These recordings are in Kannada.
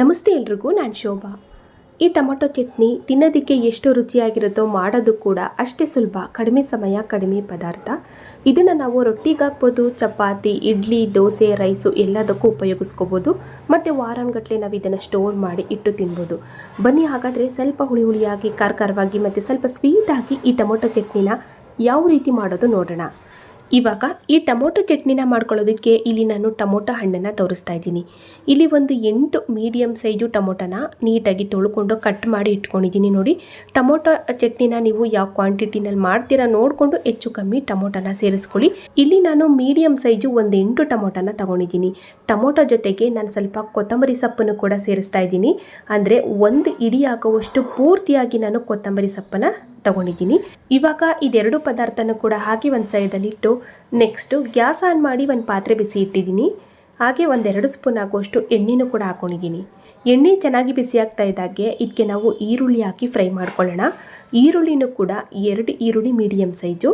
ನಮಸ್ತೆ ಎಲ್ರಿಗೂ, ನಾನು ಶೋಭಾ. ಈ ಟೊಮೊಟೊ ಚಟ್ನಿ ತಿನ್ನೋದಕ್ಕೆ ಎಷ್ಟು ರುಚಿಯಾಗಿರುತ್ತೋ ಮಾಡೋದು ಕೂಡ ಅಷ್ಟೇ ಸುಲಭ, ಕಡಿಮೆ ಸಮಯ, ಕಡಿಮೆ ಪದಾರ್ಥ. ಇದನ್ನು ನಾವು ರೊಟ್ಟಿಗಾಗ್ಬೋದು ಚಪಾತಿ, ಇಡ್ಲಿ, ದೋಸೆ, ರೈಸು ಎಲ್ಲದಕ್ಕೂ ಉಪಯೋಗಿಸ್ಕೋಬೋದು. ಮತ್ತು ವಾರಾನ್ಗಟ್ಲೆ ನಾವು ಇದನ್ನು ಸ್ಟೋರ್ ಮಾಡಿ ಇಟ್ಟು ತಿನ್ಬೋದು. ಬನ್ನಿ ಹಾಗಾದರೆ ಸ್ವಲ್ಪ ಹುಳಿ ಹುಳಿಯಾಗಿ ಖಾರ ಖಾರವಾಗಿ ಮತ್ತು ಸ್ವಲ್ಪ ಸ್ವೀಟಾಗಿ ಈ ಟೊಮೊಟೊ ಚಟ್ನಿನ ಯಾವ ರೀತಿ ಮಾಡೋದು ನೋಡೋಣ. ಇವಾಗ ಈ ಟೊಮೊಟೊ ಚಟ್ನಿನ ಮಾಡ್ಕೊಳ್ಳೋದಕ್ಕೆ ಇಲ್ಲಿ ನಾನು ಟೊಮೊಟೊ ಹಣ್ಣನ್ನು ತೋರಿಸ್ತಾ ಇದ್ದೀನಿ. ಇಲ್ಲಿ ಒಂದು ಎಂಟು ಮೀಡಿಯಮ್ ಸೈಜು ಟೊಮೊಟೊನ ನೀಟಾಗಿ ತೊಳ್ಕೊಂಡು ಕಟ್ ಮಾಡಿ ಇಟ್ಕೊಂಡಿದ್ದೀನಿ ನೋಡಿ. ಟೊಮೊಟೊ ಚಟ್ನಿನ ನೀವು ಯಾವ ಕ್ವಾಂಟಿಟಿನಲ್ಲಿ ಮಾಡ್ತೀರಾ ನೋಡಿಕೊಂಡು ಹೆಚ್ಚು ಕಮ್ಮಿ ಟೊಮೊಟೊನ ಸೇರಿಸ್ಕೊಳ್ಳಿ. ಇಲ್ಲಿ ನಾನು ಮೀಡಿಯಮ್ ಸೈಜು ಒಂದು ಎಂಟು ಟೊಮೊಟೊನ ತಗೊಂಡಿದ್ದೀನಿ. ಟೊಮೊಟೊ ಜೊತೆಗೆ ನಾನು ಸ್ವಲ್ಪ ಕೊತ್ತಂಬರಿ ಸೊಪ್ಪನ್ನು ಕೂಡ ಸೇರಿಸ್ತಾ ಇದ್ದೀನಿ. ಅಂದರೆ ಒಂದು ಇಡಿ ಆಗುವಷ್ಟು ಪೂರ್ತಿಯಾಗಿ ನಾನು ಕೊತ್ತಂಬರಿ ಸೊಪ್ಪನ್ನು ತಗೊಂಡಿದ್ದೀನಿ. ಇವಾಗ ಇದೆರಡು ಪದಾರ್ಥನ ಕೂಡ ಹಾಕಿ ಒಂದು ಸೈಡಲ್ಲಿ ಇಟ್ಟು ನೆಕ್ಸ್ಟು ಗ್ಯಾಸ್ ಆನ್ ಮಾಡಿ ಒಂದು ಪಾತ್ರೆ ಬಿಸಿ ಇಟ್ಟಿದ್ದೀನಿ. ಹಾಗೆ ಒಂದೆರಡು ಸ್ಪೂನ್ ಆಗುವಷ್ಟು ಎಣ್ಣೆನೂ ಕೂಡ ಹಾಕೊಂಡಿದ್ದೀನಿ. ಎಣ್ಣೆ ಚೆನ್ನಾಗಿ ಬಿಸಿ ಆಗ್ತಾ ಇದ್ದಾಗೆ ಇದಕ್ಕೆ ನಾವು ಈರುಳ್ಳಿ ಹಾಕಿ ಫ್ರೈ ಮಾಡ್ಕೊಳ್ಳೋಣ. ಈರುಳ್ಳಿನೂ ಕೂಡ ಎರಡು ಈರುಳ್ಳಿ ಮೀಡಿಯಮ್ ಸೈಜು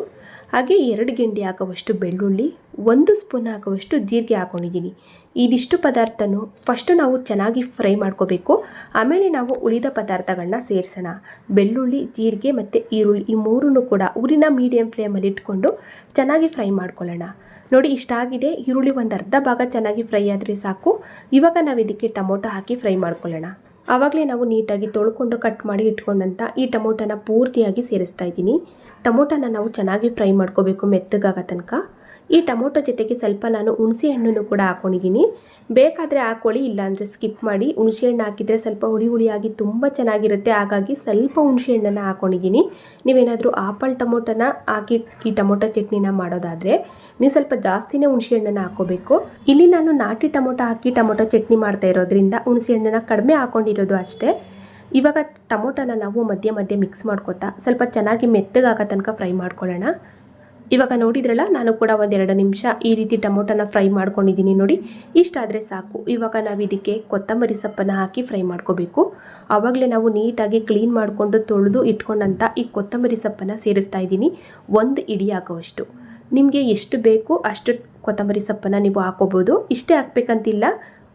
ಹಾಗೆ ಎರಡು ಗೆಂಡಿ ಹಾಕುವಷ್ಟು ಬೆಳ್ಳುಳ್ಳಿ, ಒಂದು ಸ್ಪೂನ್ ಹಾಕುವಷ್ಟು ಜೀರಿಗೆ ಹಾಕೊಂಡಿದ್ದೀನಿ ಇದಿಷ್ಟು ಪದಾರ್ಥನೂ ಫಸ್ಟು ನಾವು ಚೆನ್ನಾಗಿ ಫ್ರೈ ಮಾಡ್ಕೋಬೇಕು. ಆಮೇಲೆ ನಾವು ಉಳಿದ ಪದಾರ್ಥಗಳನ್ನ ಸೇರಿಸೋಣ. ಬೆಳ್ಳುಳ್ಳಿ, ಜೀರಿಗೆ ಮತ್ತು ಈರುಳ್ಳಿ ಈ ಮೂರನ್ನು ಕೂಡ ಊರಿನ ಮೀಡಿಯಮ್ ಫ್ಲೇಮಲ್ಲಿ ಇಟ್ಕೊಂಡು ಚೆನ್ನಾಗಿ ಫ್ರೈ ಮಾಡ್ಕೊಳ್ಳೋಣ. ನೋಡಿ ಇಷ್ಟಾಗಿದೆ ಈರುಳ್ಳಿ ಒಂದು ಅರ್ಧ ಭಾಗ ಚೆನ್ನಾಗಿ ಫ್ರೈ ಆದರೆ ಸಾಕು. ಇವಾಗ ನಾವು ಇದಕ್ಕೆ ಟೊಮೊಟೊ ಹಾಕಿ ಫ್ರೈ ಮಾಡ್ಕೊಳ್ಳೋಣ. ಆವಾಗಲೇ ನಾವು ನೀಟಾಗಿ ತೊಳ್ಕೊಂಡು ಕಟ್ ಮಾಡಿ ಇಟ್ಕೊಂಡಂಥ ಈ ಟೊಮೊಟೊನ ಪೂರ್ತಿಯಾಗಿ ಸೇರಿಸ್ತಾ ಇದ್ದೀನಿ. ಟೊಮೊಟೊನ ನಾವು ಚೆನ್ನಾಗಿ ಫ್ರೈ ಮಾಡ್ಕೋಬೇಕು ಮೆತ್ತಗಾಗೋ ತನಕ. ಈ ಟೊಮೊಟೊ ಜೊತೆಗೆ ಸ್ವಲ್ಪ ನಾನು ಹುಣಸೆ ಹಣ್ಣನ್ನು ಕೂಡ ಹಾಕೊಂಡಿದ್ದೀನಿ. ಬೇಕಾದರೆ ಹಾಕೊಳ್ಳಿ ಇಲ್ಲಾಂದರೆ ಸ್ಕಿಪ್ ಮಾಡಿ ಹುಣಸೆ ಹಣ್ಣು ಹಾಕಿದರೆ ಸ್ವಲ್ಪ ಹುಳಿ ಹುಳಿಯಾಗಿ ತುಂಬ ಚೆನ್ನಾಗಿರುತ್ತೆ. ಹಾಗಾಗಿ ಸ್ವಲ್ಪ ಹುಣಸೆ ಹಣ್ಣನ್ನು ಹಾಕೊಂಡಿದ್ದೀನಿ. ನೀವೇನಾದರೂ ಆಪಲ್ ಟೊಮೊಟೊನ ಹಾಕಿ ಈ ಟೊಮೊಟೊ ಚಟ್ನಿನ ಮಾಡೋದಾದರೆ ನೀವು ಸ್ವಲ್ಪ ಜಾಸ್ತಿನೇ ಹುಣಸೆ ಹಣ್ಣನ್ನು ಹಾಕೋಬೇಕು ಇಲ್ಲಿ ನಾನು ನಾಟಿ ಟೊಮೊಟೊ ಹಾಕಿ ಟೊಮೊಟೊ ಚಟ್ನಿ ಮಾಡ್ತಾ ಇರೋದ್ರಿಂದ ಹುಣಸೆ ಹಣ್ಣನ್ನು ಕಡಿಮೆ ಹಾಕೊಂಡಿರೋದು ಅಷ್ಟೇ. ಇವಾಗ ಟೊಮೊಟೊನ ನಾವು ಮಧ್ಯ ಮಧ್ಯೆ ಮಿಕ್ಸ್ ಮಾಡ್ಕೊತಾ ಸ್ವಲ್ಪ ಚೆನ್ನಾಗಿ ಮೆತ್ತಗಾಗೋ ತನಕ ಫ್ರೈ ಮಾಡ್ಕೊಳ್ಳೋಣ. ಇವಾಗ ನೋಡಿದ್ರಲ್ಲ, ನಾನು ಕೂಡ ಒಂದೆರಡು ನಿಮಿಷ ಈ ರೀತಿ ಟೊಮೊಟೊನ ಫ್ರೈ ಮಾಡ್ಕೊಂಡಿದ್ದೀನಿ ನೋಡಿ. ಇಷ್ಟಾದರೆ ಸಾಕು. ಇವಾಗ ನಾವು ಇದಕ್ಕೆ ಕೊತ್ತಂಬರಿ ಸೊಪ್ಪನ್ನು ಹಾಕಿ ಫ್ರೈ ಮಾಡ್ಕೋಬೇಕು. ಆವಾಗಲೇ ನಾವು ನೀಟಾಗಿ ಕ್ಲೀನ್ ಮಾಡಿಕೊಂಡು ತೊಳೆದು ಇಟ್ಕೊಂಡಂಥ ಈ ಕೊತ್ತಂಬರಿ ಸೊಪ್ಪನ್ನು ಸೇರಿಸ್ತಾ ಇದ್ದೀನಿ. ಒಂದು ಇಡಿ ಹಾಕೋವಷ್ಟು. ನಿಮಗೆ ಎಷ್ಟು ಬೇಕು ಅಷ್ಟು ಕೊತ್ತಂಬರಿ ಸೊಪ್ಪನ್ನು ನೀವು ಹಾಕೋಬೋದು. ಇಷ್ಟೇ ಹಾಕ್ಬೇಕಂತಿಲ್ಲ.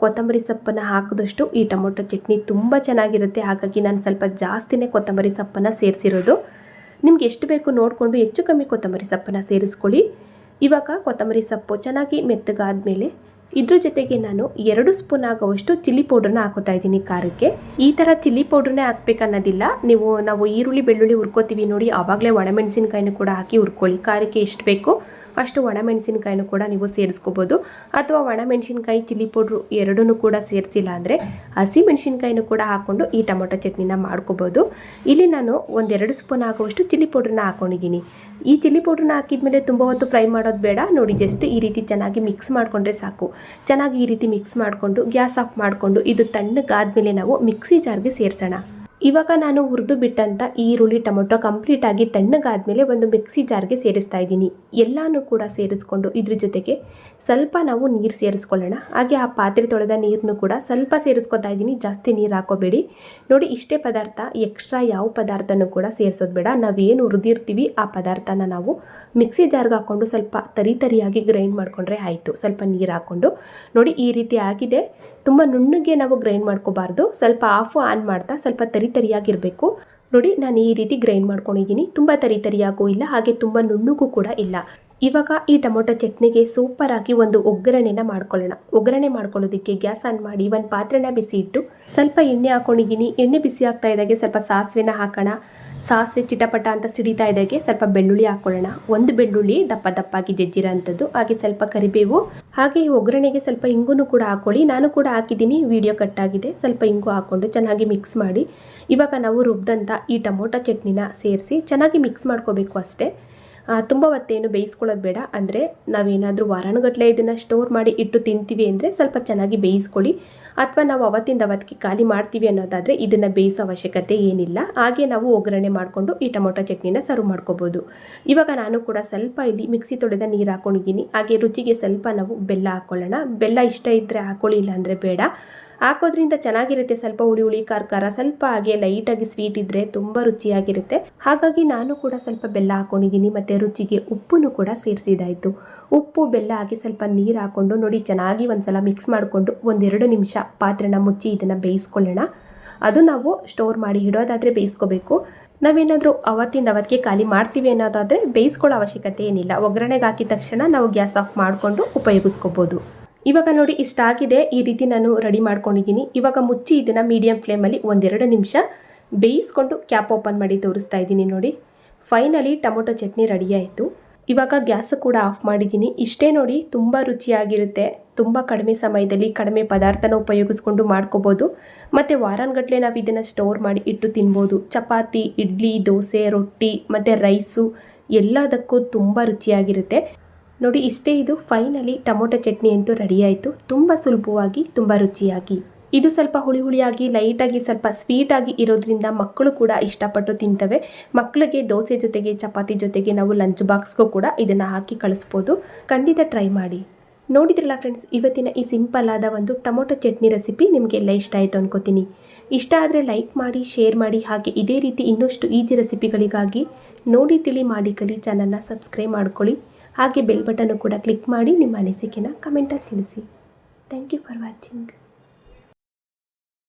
ಕೊತ್ತಂಬರಿ ಸೊಪ್ಪನ್ನು ಹಾಕಿದಷ್ಟು ಈ ಟೊಮೊಟೊ ಚಟ್ನಿ ತುಂಬ ಚೆನ್ನಾಗಿರುತ್ತೆ. ಹಾಗಾಗಿ ನಾನು ಸ್ವಲ್ಪ ಜಾಸ್ತಿನೇ ಕೊತ್ತಂಬರಿ ಸೊಪ್ಪನ್ನು ಸೇರಿಸಿರೋದು. ನಿಮ್ಗೆ ಎಷ್ಟು ಬೇಕು ನೋಡಿಕೊಂಡು ಹೆಚ್ಚು ಕಮ್ಮಿ ಕೊತ್ತಂಬರಿ ಸೊಪ್ಪನ್ನು ಸೇರಿಸ್ಕೊಳ್ಳಿ. ಇವಾಗ ಕೊತ್ತಂಬರಿ ಸೊಪ್ಪು ಚೆನ್ನಾಗಿ ಮೆತ್ತಗಾದ್ಮೇಲೆ ಇದ್ರ ಜೊತೆಗೆ ನಾನು ಎರಡು ಸ್ಪೂನ್ ಆಗುವಷ್ಟು ಚಿಲ್ಲಿ ಪೌಡ್ರನ್ನ ಹಾಕೋತಾ ಇದ್ದೀನಿ ಖಾರಕ್ಕೆ. ಈ ಥರ ಚಿಲ್ಲಿ ಪೌಡ್ರನ್ನೇ ಹಾಕ್ಬೇಕನ್ನೋದಿಲ್ಲ ನೀವು, ನಾವು ಈರುಳ್ಳಿ, ಬೆಳ್ಳುಳ್ಳಿ ಹುರ್ಕೋತೀವಿ ನೋಡಿ, ಆವಾಗಲೇ ಒಣಮೆಣಸಿನ್ಕಾಯಿನೂ ಕೂಡ ಹಾಕಿ ಹುರ್ಕೊಳ್ಳಿ. ಖಾರಕ್ಕೆ ಎಷ್ಟು ಬೇಕು? ಅಷ್ಟು ಒಣಮೆಣಸಿನ್ಕಾಯಿನೂ ಕೂಡ ನೀವು ಸೇರಿಸ್ಕೋಬೋದು. ಅಥವಾ ಒಣಮೆಣಸಿನ್ಕಾಯಿ ಚಿಲ್ಲಿ ಪೌಡ್ರು ಎರಡೂ ಕೂಡ ಸೇರಿಸಿಲ್ಲ ಅಂದರೆ ಹಸಿ ಮೆಣಸಿನ್ಕಾಯಿನೂ ಕೂಡ ಹಾಕ್ಕೊಂಡು ಈ ಟೊಮೊಟೊ ಚಟ್ನಿನ ಮಾಡ್ಕೋಬೋದು. ಇಲ್ಲಿ ನಾನು ಒಂದೆರಡು ಸ್ಪೂನ್ ಆಗುವಷ್ಟು ಚಿಲ್ಲಿ ಪೌಡ್ರನ್ನ ಹಾಕ್ಕೊಂಡಿದ್ದೀನಿ ಈ ಚಿಲ್ಲಿ ಪೌಡ್ರನ್ನ ಹಾಕಿದ್ಮೇಲೆ ತುಂಬ ಹೊತ್ತು ಫ್ರೈ ಮಾಡೋದು ಬೇಡ. ನೋಡಿ, ಜಸ್ಟ್ ಈ ರೀತಿ ಚೆನ್ನಾಗಿ ಮಿಕ್ಸ್ ಮಾಡಿಕೊಂಡ್ರೆ ಸಾಕು. ಚೆನ್ನಾಗಿ ಈ ರೀತಿ ಮಿಕ್ಸ್ ಮಾಡಿಕೊಂಡು, ಗ್ಯಾಸ್ ಆಫ್ ಮಾಡಿಕೊಂಡು ಇದು ತಣ್ಣಗಾದ್ಮೇಲೆ ನಾವು ಮಿಕ್ಸಿ ಜಾರ್ಗೆ ಸೇರಿಸೋಣ. ಇವಾಗ ನಾನು ಹುರಿದು ಬಿಟ್ಟಂಥ ಈರುಳ್ಳಿ, ಟೊಮೊಟೊ ಕಂಪ್ಲೀಟಾಗಿ ತಣ್ಣಗಾದ್ಮೇಲೆ ಒಂದು ಮಿಕ್ಸಿ ಜಾರ್ಗೆ ಸೇರಿಸ್ತಾ ಇದ್ದೀನಿ. ಎಲ್ಲನೂ ಕೂಡ ಸೇರಿಸ್ಕೊಂಡು ಇದ್ರ ಜೊತೆಗೆ ಸ್ವಲ್ಪ ನಾವು ನೀರು ಸೇರಿಸ್ಕೊಳ್ಳೋಣ. ಹಾಗೆ ಆ ಪಾತ್ರೆ ತೊಳೆದ ನೀರನ್ನು ಕೂಡ ಸ್ವಲ್ಪ ಸೇರಿಸ್ಕೊತಾ ಇದ್ದೀನಿ. ಜಾಸ್ತಿ ನೀರು ಹಾಕೋಬೇಡಿ. ನೋಡಿ, ಇಷ್ಟೇ ಪದಾರ್ಥ, ಎಕ್ಸ್ಟ್ರಾ ಯಾವ ಪದಾರ್ಥನೂ ಕೂಡ ಸೇರಿಸೋದು ಬೇಡ. ನಾವೇನು ಹುರಿದಿರ್ತೀವಿ, ಆ ಪದಾರ್ಥನ ನಾವು ಮಿಕ್ಸಿ ಜಾರ್ಗೆ ಹಾಕ್ಕೊಂಡು ಸ್ವಲ್ಪ ತರಿ ತರಿಯಾಗಿ ಗ್ರೈಂಡ್ ಮಾಡಿಕೊಂಡ್ರೆ ಆಯಿತು. ಸ್ವಲ್ಪ ನೀರು ಹಾಕ್ಕೊಂಡು. ನೋಡಿ, ಈ ರೀತಿ ಆಗಿದೆ. ತುಂಬ ನುಣ್ಣಗೆ ನಾವು ಗ್ರೈಂಡ್ ಮಾಡ್ಕೋಬಾರ್ದು. ಸ್ವಲ್ಪ ಆಫು ಆನ್ ಮಾಡ್ತಾ ಸ್ವಲ್ಪ ತರಿ ತರಿಯಾಗಿರಬೇಕು. ನೋಡಿ, ನಾನು ಈ ರೀತಿ ಗ್ರೈಂಡ್ ಮಾಡ್ಕೊಂಡಿದ್ದೀನಿ. ತುಂಬ ತರಿ ತರಿಯಾಗೂ ಇಲ್ಲ, ಹಾಗೆ ತುಂಬ ನುಣ್ಣಗೂ ಕೂಡ ಇಲ್ಲ. ಇವಾಗ ಈ ಟೊಮೊಟೊ ಚಟ್ನಿಗೆ ಸೂಪರಾಗಿ ಒಂದು ಒಗ್ಗರಣೆನ ಮಾಡ್ಕೊಳ್ಳೋಣ. ಒಗ್ಗರಣೆ ಮಾಡ್ಕೊಳ್ಳೋದಕ್ಕೆ ಗ್ಯಾಸ್ ಆನ್ ಮಾಡಿ ಒಂದು ಪಾತ್ರೆನ ಬಿಸಿ ಇಟ್ಟು ಸ್ವಲ್ಪ ಎಣ್ಣೆ ಹಾಕೊಂಡಿದ್ದೀನಿ. ಎಣ್ಣೆ ಬಿಸಿ ಆಗ್ತಾ ಇದ್ದಾಗೆ ಸ್ವಲ್ಪ ಸಾಸಿವೆನ ಹಾಕೋಣ. ಸಾಸಿವೆ ಚಿಟಪಟ ಅಂತ ಸಿಡಿತಾ ಇದ್ದಾಗೆ ಸ್ವಲ್ಪ ಬೆಳ್ಳುಳ್ಳಿ ಹಾಕ್ಕೊಳ್ಳೋಣ. ಒಂದು ಬೆಳ್ಳುಳ್ಳಿ ದಪ್ಪ ದಪ್ಪಾಗಿ ಜಜ್ಜಿರೋ ಅಂಥದ್ದು ಹಾಗೆ ಸ್ವಲ್ಪ ಕರಿಬೇವು, ಹಾಗೆ ಈ ಒಗ್ಗರಣೆಗೆ ಸ್ವಲ್ಪ ಇಂಗುನು ಕೂಡ ಹಾಕ್ಕೊಳ್ಳಿ. ನಾನು ಕೂಡ ಹಾಕಿದ್ದೀನಿ, ವಿಡಿಯೋ ಕಟ್ ಆಗಿದೆ, ಸ್ವಲ್ಪ ಇಂಗು ಹಾಕ್ಕೊಂಡು ಚೆನ್ನಾಗಿ ಮಿಕ್ಸ್ ಮಾಡಿ. ಇವಾಗ ನಾವು ರುಬ್ದಂಥ ಈ ಟೊಮೊಟೊ ಚಟ್ನಿನ ಸೇರಿಸಿ ಚೆನ್ನಾಗಿ ಮಿಕ್ಸ್ ಮಾಡ್ಕೋಬೇಕು ಅಷ್ಟೇ. ತುಂಬ ಹೊತ್ತೇನು ಬೇಯಿಸ್ಕೊಳ್ಳೋದು ಬೇಡ. ಅಂದರೆ ನಾವೇನಾದರೂ ವಾರಾನುಗಟ್ಟಲೆ ಇದನ್ನು ಸ್ಟೋರ್ ಮಾಡಿ ಇಟ್ಟು ತಿಂತೀವಿ ಅಂದರೆ ಸ್ವಲ್ಪ ಚೆನ್ನಾಗಿ ಬೇಯಿಸ್ಕೊಳ್ಳಿ. ಅಥವಾ ನಾವು ಅವತ್ತಿಂದ ಅವತ್ತಿಗೆ ಖಾಲಿ ಮಾಡ್ತೀವಿ ಅನ್ನೋದಾದರೆ ಇದನ್ನು ಬೇಯಿಸೋ ಅವಶ್ಯಕತೆ ಏನಿಲ್ಲ. ಹಾಗೆ ನಾವು ಒಗ್ಗರಣೆ ಮಾಡಿಕೊಂಡು ಈ ಟೊಮೊಟೊ ಚಟ್ನಿನ ಸರ್ವ್ ಮಾಡ್ಕೋಬೋದು. ಇವಾಗ ನಾನು ಕೂಡ ಸ್ವಲ್ಪ ಇಲ್ಲಿ ಮಿಕ್ಸಿ ತೊಳೆದ ನೀರು ಹಾಕೊಂಡಿದ್ದೀನಿ. ಹಾಗೆ ರುಚಿಗೆ ಸ್ವಲ್ಪ ನಾವು ಬೆಲ್ಲ ಹಾಕ್ಕೊಳ್ಳೋಣ ಬೆಲ್ಲ ಇಷ್ಟ ಇದ್ದರೆ ಹಾಕ್ಕೊಳ್ಳಿ ಇಲ್ಲ ಅಂದರೆ ಬೇಡ. ಹಾಕೋದ್ರಿಂದ ಚೆನ್ನಾಗಿರುತ್ತೆ. ಸ್ವಲ್ಪ ಹುಳಿ ಹುಳಿ ಕಾರ್ಕಾರ ಸ್ವಲ್ಪ ಹಾಗೆ ಲೈಟಾಗಿ ಸ್ವೀಟ್ ಇದ್ದರೆ ತುಂಬ ರುಚಿಯಾಗಿರುತ್ತೆ. ಹಾಗಾಗಿ ನಾನು ಕೂಡ ಸ್ವಲ್ಪ ಬೆಲ್ಲ ಹಾಕೊಂಡಿದ್ದೀನಿ. ಮತ್ತು ರುಚಿಗೆ ಉಪ್ಪನ್ನು ಕೂಡ ಸೇರಿಸಿದಾಯಿತು. ಉಪ್ಪು, ಬೆಲ್ಲ ಹಾಕಿ ಸ್ವಲ್ಪ ನೀರು ಹಾಕ್ಕೊಂಡು ನೋಡಿ ಚೆನ್ನಾಗಿ ಒಂದ್ಸಲ ಮಿಕ್ಸ್ ಮಾಡಿಕೊಂಡು ಒಂದೆರಡು ನಿಮಿಷ ಪಾತ್ರೆನ ಮುಚ್ಚಿ ಇದನ್ನು ಬೇಯಿಸ್ಕೊಳ್ಳೋಣ. ಅದು ನಾವು ಸ್ಟೋರ್ ಮಾಡಿ ಇಡೋದಾದರೆ ಬೇಯಿಸ್ಕೋಬೇಕು. ನಾವೇನಾದರೂ ಅವತ್ತಿಂದ ಅವತ್ತಿಗೆ ಖಾಲಿ ಮಾಡ್ತೀವಿ ಅನ್ನೋದಾದರೆ ಬೇಯಿಸ್ಕೊಳ್ಳೋ ಅವಶ್ಯಕತೆ ಏನಿಲ್ಲ. ಒಗ್ಗರಣೆಗೆ ಹಾಕಿದ ತಕ್ಷಣ ನಾವು ಗ್ಯಾಸ್ ಆಫ್ ಮಾಡಿಕೊಂಡು ಉಪಯೋಗಿಸ್ಕೋಬೋದು. ಇವಾಗ ನೋಡಿ ಇಷ್ಟಾಗಿದೆ. ಈ ರೀತಿ ನಾನು ರೆಡಿ ಮಾಡ್ಕೊಂಡಿದ್ದೀನಿ. ಇವಾಗ ಮುಚ್ಚಿ ಇದನ್ನು ಮೀಡಿಯಂ ಫ್ಲೇಮಲ್ಲಿ ಒಂದೆರಡು ನಿಮಿಷ ಬೇಯಿಸ್ಕೊಂಡು ಕ್ಯಾಪ್ ಓಪನ್ ಮಾಡಿ ತೋರಿಸ್ತಾ ಇದ್ದೀನಿ ನೋಡಿ. ಫೈನಲಿ ಟೊಮೊಟೊ ಚಟ್ನಿ ರೆಡಿ ಆಯಿತು. ಇವಾಗ ಗ್ಯಾಸ್ ಕೂಡ ಆಫ್ ಮಾಡಿದ್ದೀನಿ. ಇಷ್ಟೇ ನೋಡಿ, ತುಂಬ ರುಚಿಯಾಗಿರುತ್ತೆ. ತುಂಬ ಕಡಿಮೆ ಸಮಯದಲ್ಲಿ ಕಡಿಮೆ ಪದಾರ್ಥನ ಉಪಯೋಗಿಸ್ಕೊಂಡು ಮಾಡ್ಕೋಬೋದು. ಮತ್ತು ವಾರಾನ್ಗಟ್ಲೆ ನಾವು ಇದನ್ನು ಸ್ಟೋರ್ ಮಾಡಿ ಇಟ್ಟು ತಿನ್ಬೋದು. ಚಪಾತಿ, ಇಡ್ಲಿ, ದೋಸೆ, ರೊಟ್ಟಿ, ಮತ್ತು ರೈಸು ಎಲ್ಲದಕ್ಕೂ ತುಂಬ ರುಚಿಯಾಗಿರುತ್ತೆ. ನೋಡಿ, ಇಷ್ಟೇ ಇದು ಫೈನಲಿ ಟೊಮೊಟೊ ಚಟ್ನಿ ಅಂತೂ ರೆಡಿ ಆಯಿತು. ತುಂಬ ಸುಲಭವಾಗಿ, ತುಂಬ ರುಚಿಯಾಗಿ. ಇದು ಸ್ವಲ್ಪ ಹುಳಿ ಹುಳಿಯಾಗಿ ಲೈಟಾಗಿ ಸ್ವಲ್ಪ ಸ್ವೀಟಾಗಿ ಇರೋದ್ರಿಂದ ಮಕ್ಕಳು ಕೂಡ ಇಷ್ಟಪಟ್ಟು ತಿಂತವೆ. ಮಕ್ಕಳಿಗೆ ದೋಸೆ ಜೊತೆಗೆ, ಚಪಾತಿ ಜೊತೆಗೆ ನಾವು ಲಂಚ್ ಬಾಕ್ಸ್ಗೂ ಕೂಡ ಇದನ್ನು ಹಾಕಿ ಕಳಿಸ್ಬೋದು. ಖಂಡಿತ ಟ್ರೈ ಮಾಡಿ. ನೋಡಿದ್ರಲ್ಲ ಫ್ರೆಂಡ್ಸ್ ಇವತ್ತಿನ ಈ ಸಿಂಪಲ್ ಆದ ಒಂದು ಟೊಮೊಟೊ ಚಟ್ನಿ ರೆಸಿಪಿ ನಿಮಗೆಲ್ಲ ಇಷ್ಟ ಆಯಿತು ಅನ್ಕೋತೀನಿ. ಇಷ್ಟ ಆದರೆ ಲೈಕ್ ಮಾಡಿ ಶೇರ್ ಮಾಡಿ, ಹಾಗೆ ಇದೇ ರೀತಿ ಇನ್ನಷ್ಟು ಈಜಿ ರೆಸಿಪಿಗಳಿಗಾಗಿ ನೋಡಿ, ತಿಳಿ, ಮಾಡಿ, ಕಲಿ ಚಾನಲ್ನ ಸಬ್ಸ್ಕ್ರೈಬ್ ಮಾಡ್ಕೊಳ್ಳಿ. ಹಾಗೆ ಬೆಲ್ ಬಟನ್ನು ಕೂಡ ಕ್ಲಿಕ್ ಮಾಡಿ ನಿಮ್ಮ ಅನಿಸಿಕೆನ ಕಮೆಂಟಲ್ಲಿ ತಿಳಿಸಿ. Thank you for watching